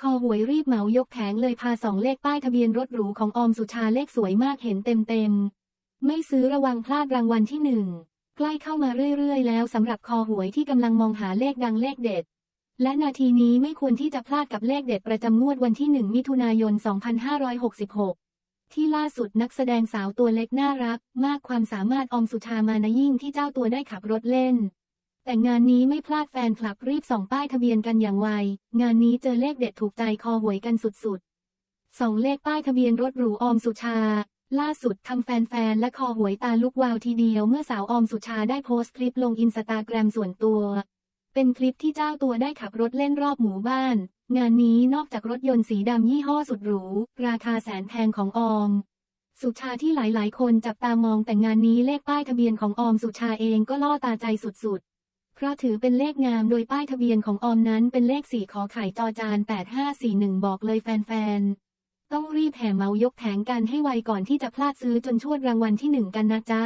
คอหวยรีบเหมายกแผงเลยพาสองเลขป้ายทะเบียนรถหรูของออมสุชาเลขสวยมากเห็นเต็มๆ ไม่ซื้อระวังพลาดรางวัลที่หนึ่งใกล้เข้ามาเรื่อยๆ แล้วสำหรับคอหวยที่กำลังมองหาเลขดังเลขเด็ด และนาทีนี้ไม่ควรที่จะพลาดกับเลขเด็ดประจำงวดวันที่ 1 มิถุนายน 2566 ที่ล่าสุดนักแสดงสาวตัวเล็กน่ารัก มากความสามารถออมสุชามานะยิ่งที่เจ้าตัวได้ขับรถเล่น แต่งานนี้ไม่พลาดแฟนคลับรีบส่องป้ายทะเบียนกันอย่างไว งานนี้เจอเลขเด็ดถูกใจคอหวยกันสุดๆสองเลขป้ายทะเบียนรถหรูออมสุชา ล่าสุดทำแฟนๆและคอหวยตาลุกวาวทีเดียวเมื่อสาวออมสุชาได้โพสต์คลิปลงอินสตาแกรมส่วนตัว เป็นคลิปที่เจ้าตัวได้ขับรถเล่นรอบหมู่บ้าน งานนี้นอกจากรถยนต์สีดำยี่ห้อสุดหรู ราคาแสนแพงของออมสุชาที่หลายๆ คนจับตามองแต่งานนี้เลขป้ายทะเบียนของออมสุชาเองก็ล่อตาใจสุดๆ เพราะถือเป็นเลขงามโดยป้ายทะเบียนของออมนั้นเป็นเลขสี่ขอไข่จอจาน 8541 บอกเลยแฟนๆ ต้องรีบแห่เมายกแผงกันให้ไวก่อนที่จะพลาดซื้อจนชวดรางวัลที่หนึ่งกันนะจ๊ะ